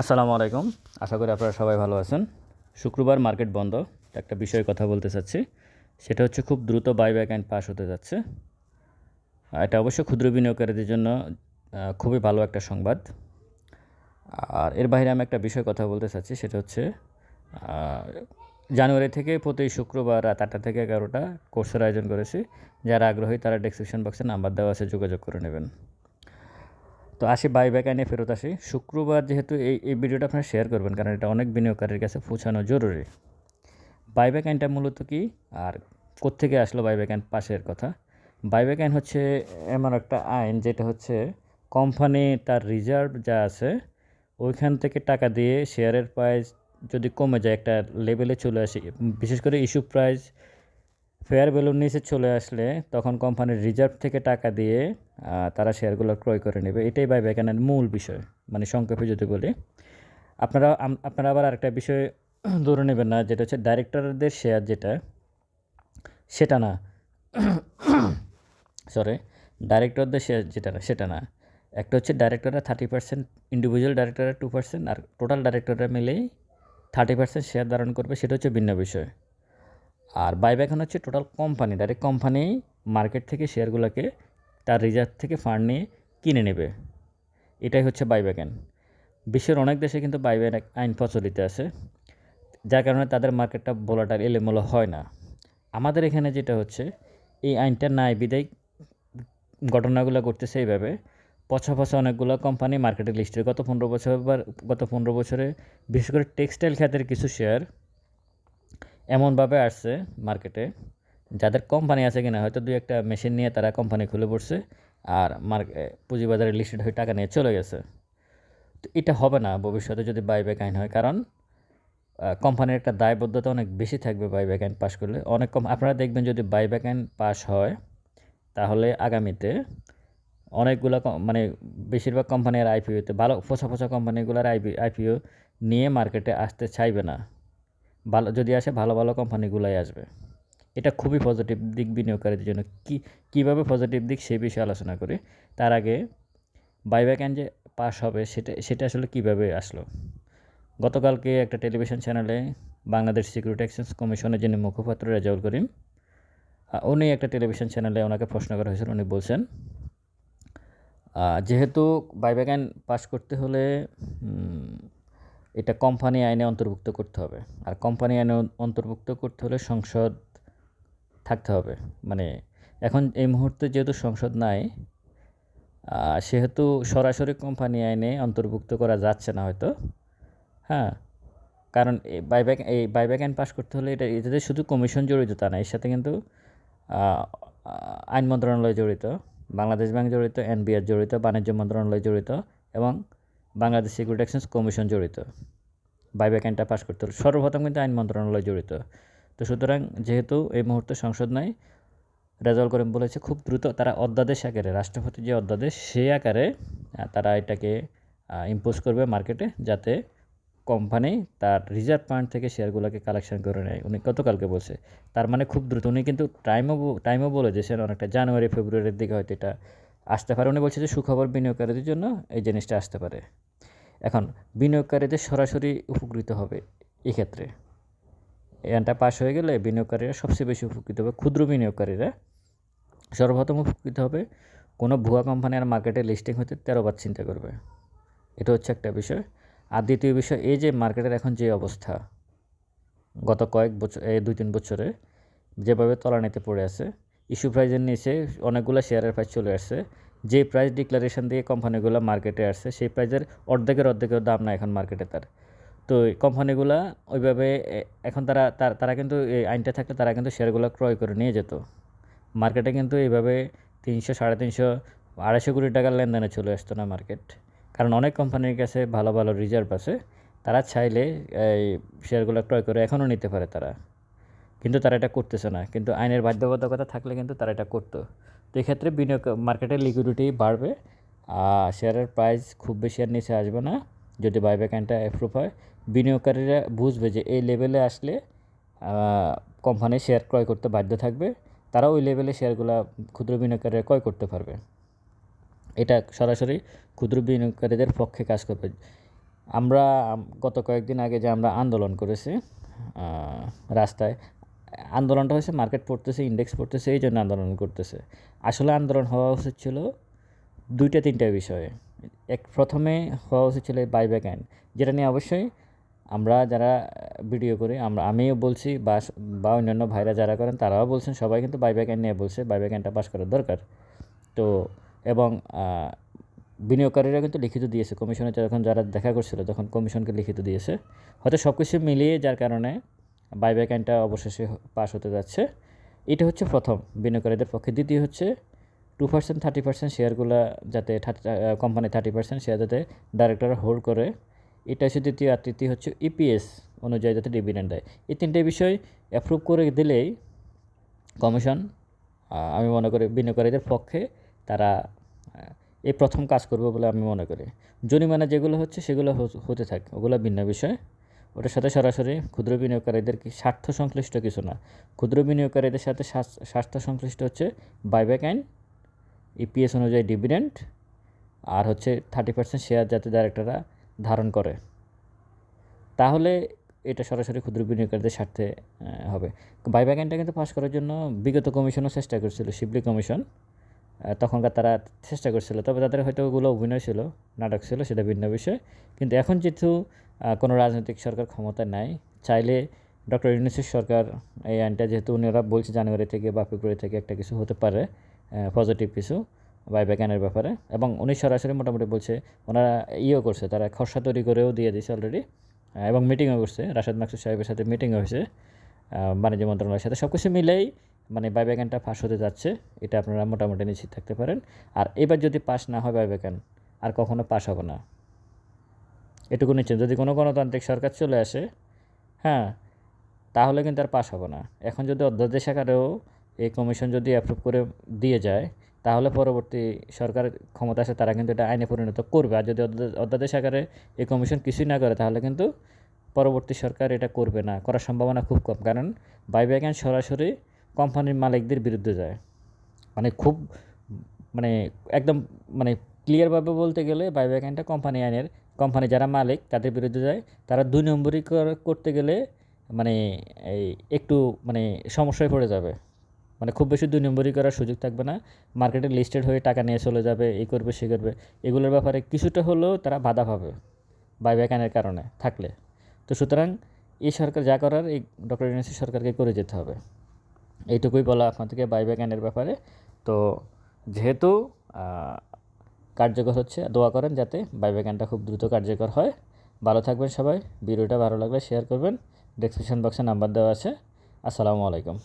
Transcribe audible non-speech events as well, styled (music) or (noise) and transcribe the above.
আসসালামু আলাইকুম। আশা করি আপনারা সবাই ভালো আছেন। শুক্রবার মার্কেট বন্ধ। একটা বিষয়ে কথা বলতে চাচ্ছি। সেটা হচ্ছে খুব দ্রুত বাইব্যাক অ্যান্ড পাস হতে যাচ্ছে। এটা অবশ্য ক্ষুদ্র বিনিয়োগকারীদের জন্য খুবই ভালো একটা সংবাদ। আর এর বাইরে আমি একটা বিষয় কথা বলতে চাচ্ছি। সেটা হচ্ছে জানুয়ারি থেকে প্রতি শুক্রবার রাত আটটা থেকে এগারোটা কোর্সের আয়োজন করেছি। যারা আগ্রহী তারা ডেসক্রিপশন বক্সে নাম্বার দেওয়া আছে, যোগাযোগ করে নেবেন। তো আসি বাইব্যাক আইনে ফেরত আসি। শুক্রবার যেহেতু এই এই ভিডিওটা আপনারা শেয়ার করবেন, কারণ এটা অনেক বিনিয়োগকারীর কাছে পৌঁছানো জরুরি। বাইব্যাক আইনটা মূলত কি? আর কোত্থেকে আসলো বাইব্যাক আইন পাশের কথা। বাইব্যাক আইন হচ্ছে এমন একটা আইন, যেটা হচ্ছে কোম্পানি তার রিজার্ভ যা আছে, ওইখান থেকে টাকা দিয়ে শেয়ারের প্রাইস যদি কমে যায়, একটা লেভেলে চলে আসে। বিশেষ করে ইস্যু প্রাইস ফেয়ার ভ্যালুর নিচে চলে আসলে তখন কোম্পানির রিজার্ভ থেকে টাকা দিয়ে তারা শেয়ারগুলো ক্রয় করে নেবে। এটাই বাইব্যাক আইনের মূল বিষয় মানে সংক্ষেপে যদি বলি। আপনারা আপনারা আবার আরেকটা বিষয় (clears throat) ধরে নেবেন না, যেটা হচ্ছে ডাইরেক্টরদের শেয়ার যেটা, সেটা না। সরি ডাইরেক্টরদের শেয়ার যেটা না, সেটা না। একটা হচ্ছে ডাইরেক্টররা থার্টি পার্সেন্ট ইন্ডিভিজুয়াল ডাইরেক্টররা টু পার্সেন্ট আর টোটাল ডাইরেক্টররা মিলেই থার্টি পার্সেন্ট শেয়ার ধারণ করবে, সেটা হচ্ছে ভিন্ন বিষয়। আর বাইব্যাক হচ্ছে total company direct company market থেকে শেয়ারগুলোকে তার রিজার্ভ থেকে ফান্ড নিয়ে কিনে নেবে। এটাই হচ্ছে বাইব্যাক বিশ্বের অনেক দেশে কিন্তু বাইব্যাক আইন প্রচলিত আছে, যার কারণে তাদের মার্কেটটা বলাটার এলোমেলো হয় না। আমাদের এখানে যেটা হচ্ছে, এই আইনটা নাই বিদায় ঘটনাগুলো করতেছে এইভাবে। পছা পছা অনেকগুলো কোম্পানি মার্কেটে লিস্টের গত পনেরো বছর বা গত পনেরো বছরে বিশেষ করে টেক্সটাইল খাতের কিছু শেয়ার এমনভাবে আসছে মার্কেটে যাদের কোম্পানি আছে কিনা, হয়তো দুই একটা মেশিন নিয়ে তারা কোম্পানি খুলে পড়ছে আর মার্কে পুঁজিবাজারে লিস্টেড হয়ে টাকা নিয়ে চলে গেছে। তো এটা হবে না, ভবিষ্যতে যদি বাইব্যাক আইন হয়, কারণ কোম্পানির একটা দায়বদ্ধতা অনেক বেশি থাকবে বাইব্যাক আইন পাস করলে। অনেক কম আপনারা দেখবেন যদি বাইব্যাক আইন পাস হয়, তাহলে আগামীতে অনেকগুলো মানে বেশিরভাগ কোম্পানির আইপিওতে ভালো ফোসা ফোসা কোম্পানিগুলোর আইপি আইপিও নিয়ে মার্কেটে আসতে চাইবে না। ভালো যদি আসে ভালো ভালো কোম্পানিগুলোই আসবে। এটা খুবই পজিটিভ দিক বিনিয়োগকারীদের জন্য। কি কীভাবে পজিটিভ দিক সেই বিষয়ে আলোচনা করি। তার আগে বাইব্যাক অ্যান্ড যে পাস হবে সেটা সেটা আসলে কীভাবে আসলো? গতকালকে একটা টেলিভিশন চ্যানেলে বাংলাদেশ সিকিউরিটি এক্সচেঞ্জ কমিশনের যিনি মুখপাত্র রেজাউল করিম উনি একটা টেলিভিশন চ্যানেলে ওনাকে প্রশ্ন করা হয়েছিল। উনি বলছেন যেহেতু বাইব্যাক আইন পাস করতে হলে এটা কোম্পানি আইনে অন্তর্ভুক্ত করতে হবে। আর কোম্পানি আইনে অন্তর্ভুক্ত করতে হলে সংসদ থাকতে হবে। মানে এখন এই মুহূর্তে যেহেতু সংসদ নাই সেহেতু সরাসরি কোম্পানি আইনে অন্তর্ভুক্ত করা যাচ্ছে না হয়তো। হ্যাঁ কারণ এই বাইব্যাক এই বাইব্যাক আইন পাস করতে হলে এটা, এটাতে শুধু কমিশন জড়িত তা না, এর সাথে কিন্তু আইন মন্ত্রণালয় জড়িত, বাংলাদেশ ব্যাংক জড়িত এনবিআর জড়িত, বাণিজ্য মন্ত্রণালয় জড়িত, এবং বাংলাদেশ সিকিউরিটি এক্সচেঞ্জ কমিশন জড়িত। বাইব্যাক আইনটা পাশ করতে হলে। সর্বপ্রথম কিন্তু আইন মন্ত্রণালয় জড়িত। তো সুতরাং যেহেতু এই মুহূর্তে সংসদ নাই রেজাল্ট করিম বলেছে খুব দ্রুত তারা অধ্যাদেশ আকারে, রাষ্ট্রপতি যে অধ্যাদেশ সেই আকারে তারা এটাকে ইম্পোজ করবে মার্কেটে যাতে কোম্পানি তার রিজার্ভ পয়েন্ট থেকে শেয়ারগুলোকে কালেকশন করে নেয়। উনি গতকালকে বলছে। তার মানে খুব দ্রুত। উনি কিন্তু টাইমও টাইমও বলে দিয়েছেন অনেকটা জানুয়ারি, ফেব্রুয়ারির দিকে হয়তো এটা আসতে পারে। উনি বলছে যে সুখবর বিনিয়োগকারীদের জন্য এই জিনিসটা আসতে পারে। এখন বিনিয়োগকারীদের সরাসরি উপকৃত হবে এক্ষেত্রে। এনটা পাস হয়ে গেলে বিনিয়োগকারীরা সবচেয়ে বেশি উপকৃত হবে, ক্ষুদ্র বিনিয়োগকারীরা সর্বপ্রথম উপকৃত হবে কোনো ভুয়া কোম্পানি আর মার্কেটে লিস্টিং হতে তেরো বার চিন্তা করবে। এটা হচ্ছে একটা বিষয়। আর দ্বিতীয় বিষয়, এই যে মার্কেটের এখন যে অবস্থা, গত কয়েক বছর, এই দুই তিন বছরে যেভাবে তলানিতে পড়ে আছে ইস্যু প্রাইজের নিচে অনেকগুলো শেয়ারের প্রাইস চলে আসছে। যে প্রাইস ডিক্লারেশন দিয়ে কোম্পানিগুলো মার্কেটে আসছে, সেই প্রাইজের অর্ধেকের অর্ধেকের দাম না এখন মার্কেটে তার। তো কোম্পানিগুলা ওইভাবে এখন তারা, তার- তারা কিন্তু এই আইনটা থাকলে তারা কিন্তু শেয়ারগুলো ক্রয় করে নিয়ে যেত। মার্কেটে কিন্তু এইভাবে তিনশো, সাড়ে তিনশো, আড়াইশো কোটি টাকার লেনদেনে চলে আসতো না মার্কেট কারণ অনেক কোম্পানির কাছে ভালো ভালো রিজার্ভ আছে। তারা চাইলে এই শেয়ারগুলো ক্রয় করে এখনও নিতে পারে তারা। কিন্তু তারা এটা করতেছে না। কিন্তু আইনের বাধ্যবাধকতা থাকলে কিন্তু তারা এটা করতো। তো এক্ষেত্রে বিনিয়োগ মার্কেটের লিকুইডিটি বাড়বে। আর শেয়ারের প্রাইস খুব বেশি আর নিচে আসবে না। যদি বাইব্যাক আইনটা অ্যাপ্রুভ হয়, বিনিয়োগকারীরা বুঝবে যে এই লেভেলে আসলে কোম্পানি শেয়ার ক্রয় করতে বাধ্য থাকবে। তারা ওই লেভেলে শেয়ারগুলো ক্ষুদ্র বিনিয়োগকারীরা ক্রয় করতে পারবে। এটা সরাসরি ক্ষুদ্র বিনিয়োগকারীদের পক্ষে কাজ করবে। আমরা গত কয়েকদিন আগে যে আমরা আন্দোলন করেছি রাস্তায় আন্দোলনটা হয়েছে মার্কেট পড়তেছে ইন্ডেক্স পড়তেছে, এই জন্য আন্দোলন করতেছে। আসলে আন্দোলন হওয়া উচিত ছিল দুইটা তিনটা বিষয়ে। এক প্রথমে হওয়া উচিত ছিল বাইব্যাক আইন যেটা নিয়ে অবশ্যই আমরা যারা ভিডিও করি, আমরা, আমিও বলছি বা বা অন্যান্য ভাইরা যারা করেন, তারাও বলছেন, সবাই কিন্তু বাইব্যাক আইন নিয়ে বলছে বাইব্যাক আইনটা পাস করার দরকার। তো, এবং বিনিয়োগকারীরা কিন্তু লিখিত দিয়েছে, কমিশনে যখন যারা দেখা করছিল, তখন কমিশনকে লিখিত দিয়েছে। হয়তো সব কিছু মিলিয়ে যার কারণে বাইব্যাক আইনটা অবশেষে পাস হতে যাচ্ছে। এটা হচ্ছে প্রথম বিনিয়োগকারীদের পক্ষে। দ্বিতীয় হচ্ছে টু পার্সেন্ট থার্টি পার্সেন্ট শেয়ারগুলো যাতে কোম্পানি থার্টি পার্সেন্ট শেয়ার যাতে ডাইরেক্টর হোল্ড করে। এটা হচ্ছে দ্বিতীয় আর তৃতীয় হচ্ছে ইপিএস অনুযায়ী যাতে ডিভিডেন্ড দেয়। এই তিনটে বিষয় অ্যাপ্রুভ করে দিলেই কমিশন আমি মনে করি বিনিয়োগকারীদের পক্ষে তারা এই প্রথম কাজ করবে বলে আমি মনে করি। জরিমানা যেগুলো হচ্ছে সেগুলো হতে থাকে। ওগুলো ভিন্ন বিষয়। ওটার সাথে সরাসরি ক্ষুদ্র বিনিয়োগকারীদের কি স্বার্থ সংশ্লিষ্ট কিছু না। ক্ষুদ্র বিনিয়োগকারীদের সাথে স্বার্থ সংশ্লিষ্ট হচ্ছে বাইব্যাক আইন ইপিএস অনুযায়ী ডিভিডেন্ট আর হচ্ছে থার্টি পার্সেন্ট শেয়ার যাতে ডাইরেক্টররা ধারণ করে। তাহলে এটা সরাসরি ক্ষুদ্র বিনিয়োগকারীদের স্বার্থে হবে। বাইব্যাক আইনটা কিন্তু পাস করার জন্য বিগত কমিশনও চেষ্টা করছিল শিবলি কমিশন তখনকার তারা চেষ্টা করছিল, তবে তাদের হয়তো ওগুলো অভিনয় ছিল, নাটক ছিল, সেটা ভিন্ন বিষয়। কিন্তু এখন যেহেতু কোনো রাজনৈতিক সরকার ক্ষমতা নাই। চাইলে ডক্টর ইউনিসেফ সরকার এই আইনটা যেহেতু উনারা বলছে জানুয়ারি থেকে বা ফেব্রুয়ারি থেকে একটা কিছু হতে পারে পজিটিভ কিছু বাইব্যাক আইনের ব্যাপারে। এবং উনি সরাসরি মোটামুটি বলছে ওনারা ইয়েও করছে, তারা খসড়া তৈরি করেও দিয়ে দিয়েছে অলরেডি এবং মিটিংও করছে। রাশেদ মাকসুদ সাহেবের সাথে মিটিংও হয়েছে বাণিজ্য মন্ত্রণালয়ের সাথে। সব কিছু মিলেই মানে বাইব্যাকানটা পাস হতে যাচ্ছে, এটা আপনারা মোটামুটি নিশ্চিত থাকতে পারেন। আর এবার যদি পাস না হয় বাইব্যাকান আর কখনো পাস হবে না। এটুকু নিশ্চিত যদি কোনো গণতান্ত্রিক সরকার চলে আসে হ্যাঁ তাহলে কিন্তু আর পাস হবে না। এখন যদি অধ্যাদেশ আকারেও এই কমিশন যদি অ্যাপ্রুভ করে দিয়ে যায়, তাহলে পরবর্তী সরকার ক্ষমতা আসে, তারা কিন্তু এটা আইনে পরিণত করবে। আর যদি অধ্যা- অধ্যাদেশ আকারে এই কমিশন কিছুই না করে, তাহলে কিন্তু পরবর্তী সরকার এটা করবে না। করার সম্ভাবনা খুব কম, কারণ বাইব্যাক আইন সরাসরি কোম্পানির মালিকদের বিরুদ্ধে যায়। মানে খুব মানে একদম মানে ক্লিয়ারভাবে বলতে গেলে বাইব্যাক আইনটা কোম্পানি আইনের কোম্পানি যারা মালিক তাদের বিরুদ্ধে যায়, তারা দুই নম্বরই কর- করতে গেলে মানে এই একটু মানে সমস্যায় পড়ে যাবে। মানে খুব বেশি দুই নম্বরই করার সুযোগ থাকবে না। মার্কেটে লিস্টেড হয়ে টাকা নিয়ে চলে যাবে এই করবে, সে করবে। এগুলোর ব্যাপারে কিছুটা হলেও তারা বাধা পাবে বাইব্যাক আইনের কারণে থাকলে। তো সুতরাং এই সরকার যা করার, এই ডক্টর ইউনিসি সরকারকে করে যেতে হবে। এইটুকুই বলা আপনাদেরকে বাইব্যাক আইনের ব্যাপারে। তো যেহেতু কার্যকর হচ্ছে। দোয়া করেন যাতে বাইবে গানটা খুব দ্রুত কার্যকর হয়। ভালো থাকবেন সবাই। ভিডিওটা ভালো লাগলে শেয়ার করবেন। ডেসক্রিপশন বক্সে নাম্বার দেওয়া আছে। আসসালামু আলাইকুম।